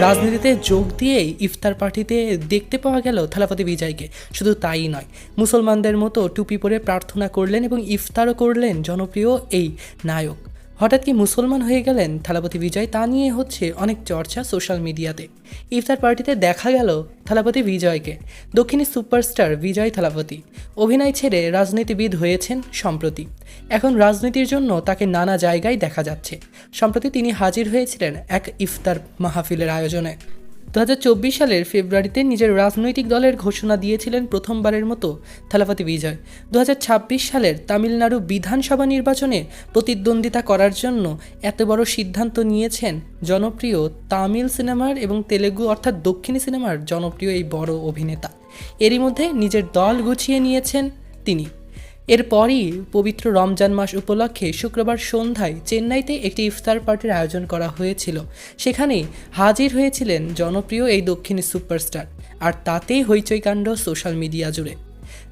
রাজনীতিতে যোগ দিয়েই ইফতার পার্টিতে দেখতে পাওয়া গেল থালাপতি বিজয়কে। শুধু তাই নয়, মুসলমানদের মতো টুপি পরে প্রার্থনা করলেন এবং ইফতারও করলেন জনপ্রিয় এই নায়ক। হঠাৎ কি মুসলমান হয়ে গেলেন থালাপতি বিজয়? তা নিয়ে হচ্ছে অনেক চর্চা সোশ্যাল মিডিয়াতে। ইফতার পার্টিতে দেখা গেল থালাপতি বিজয়কে। দক্ষিণী সুপারস্টার বিজয় থালাপতি। অভিনয় ছেড়ে রাজনীতিবিদ হয়েছেন সম্প্রতি। এখন রাজনীতির জন্য তাকে নানা জায়গায় দেখা যাচ্ছে। সম্প্রতি তিনি হাজির হয়েছিলেন এক ইফতার মাহফিলের আয়োজনে। দু হাজার চব্বিশ সালের ফেব্রুয়ারিতে নিজের রাজনৈতিক দলের ঘোষণা দিয়েছিলেন প্রথমবারের মতো থালাপতি বিজয়। দু হাজার ছাব্বিশ সালের তামিলনাড়ু বিধানসভা নির্বাচনে প্রতিদ্বন্দ্বিতা করার জন্য এত বড় সিদ্ধান্ত নিয়েছেন জনপ্রিয় তামিল সিনেমার এবং তেলেগু অর্থাৎ দক্ষিণী সিনেমার জনপ্রিয় এই বড় অভিনেতা। এরই মধ্যে নিজের দল গুছিয়ে নিয়েছেন তিনি। এরপরই পবিত্র রমজান মাস উপলক্ষে শুক্রবার সন্ধ্যায় চেন্নাইতে একটি ইফতার পার্টির আয়োজন করা হয়েছিল। সেখানে হাজির হয়েছিলেন জনপ্রিয় এই দক্ষিণী সুপারস্টার, আর তাতেই হইচই কাণ্ড সোশ্যাল মিডিয়া জুড়ে।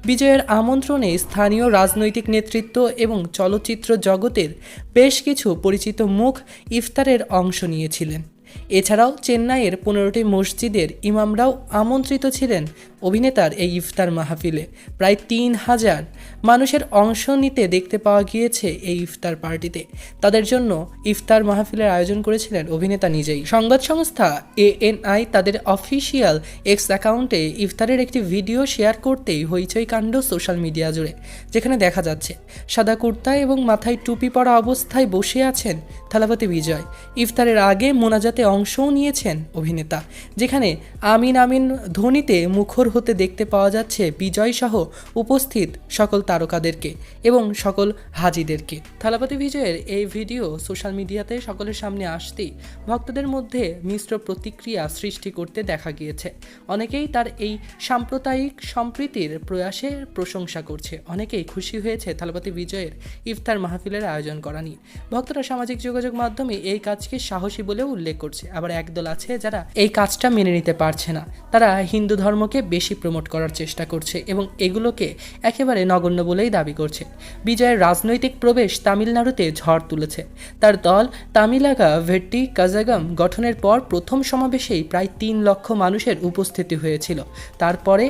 বিজয়ের আমন্ত্রণে স্থানীয় রাজনৈতিক নেতৃত্ব এবং চলচ্চিত্র জগতের বেশ কিছু পরিচিত মুখ ইফতারের অংশ নিয়েছিলেন। এছাড়াও চেন্নাইয়ের পনেরোটি মসজিদের ইমামরাও আমন্ত্রিত ছিলেন অভিনেতার এই ইফতার মাহফিলে প্রায় তিন হাজার মানুষের অংশ নিতে দেখতে পাওয়া গিয়েছে এই ইফতার পার্টিতে। তাদের জন্য ইফতার মাহফিলের আয়োজন করেছিলেন অভিনেতা নিজেই। সংবাদ সংস্থা এএনআই তাদের অফিসিয়াল এক্স অ্যাকাউন্টে ইফতারের একটি ভিডিও শেয়ার করতেই হইচই কাণ্ড সোশ্যাল মিডিয়া জুড়ে, যেখানে দেখা যাচ্ছে, সাদা কুর্তা এবং মাথায় টুপি পরা অবস্থায় বসে আছেন থালাপতি বিজয়। ইফতারের আগে মোনাজাতে অংশও নিয়েছেন অভিনেতা, যেখানে আমিন আমিন ধ্বনিতে মুখর হতে দেখতে পাওয়া যাচ্ছে বিজয় সহ উপস্থিত সকল তারকাদেরকে এবং সকল হাজিদেরকে। থালাপতি বিজয়ের এই ভিডিও সোশ্যাল মিডিয়াতে সকলের সামনে আসতেই ভক্তদের মধ্যে মিশ্র প্রতিক্রিয়া সৃষ্টি করতে দেখা গিয়েছে। অনেকেই তার এই সাম্প্রদায়িক সম্প্রীতির প্রয়াসের প্রশংসা করছে। অনেকেই খুশি হয়েছে থালাপতি বিজয়ের ইফতার মাহফিলের আয়োজন করা নিয়ে। ভক্তরা সামাজিক যোগাযোগ মাধ্যমে এই কাজকে সাহসী বলে উল্লেখ করছে। আবার একদল আছে যারা এই কাজটা মেনে নিতে পারছে না। তারা হিন্দু ধর্মকে বেশি প্রমোট করার চেষ্টা করছে এবং এগুলোকে একেবারে নগণ্য বলেই দাবি করছে। বিজয়ের রাজনৈতিক প্রবেশ তামিলনাড়ুতে ঝড় তুলেছে। তার দল তামিলাগা ভেট্টি কাজাগাম গঠনের পর প্রথম সমাবেশেই প্রায় তিন লক্ষ মানুষের উপস্থিতি হয়েছিল। তারপরে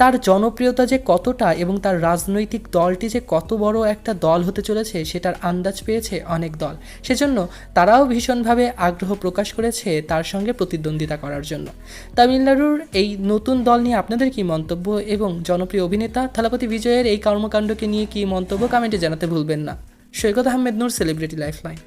তার জনপ্রিয়তা যে কতটা এবং তার রাজনৈতিক দলটি যে কত বড় একটা দল হতে চলেছে সেটার আন্দাজ পেয়েছে অনেক দল। সেজন্য তারাও ভীষণভাবে আগ্রহ প্রকাশ করেছে তার সঙ্গে প্রতিদ্বন্দ্বিতা করার জন্য। তামিলনাড়ুর এই নতুন দল নিয়ে আপনাদের কি মন্তব্য এবং জনপ্রিয় অভিনেতা থালাপতি বিজয়ের এই কর্মকাণ্ডকে নিয়ে কি মন্তব্য কমেন্টে জানাতে ভুলবেন না। Saikat Ahmed Noor celebrity lifeline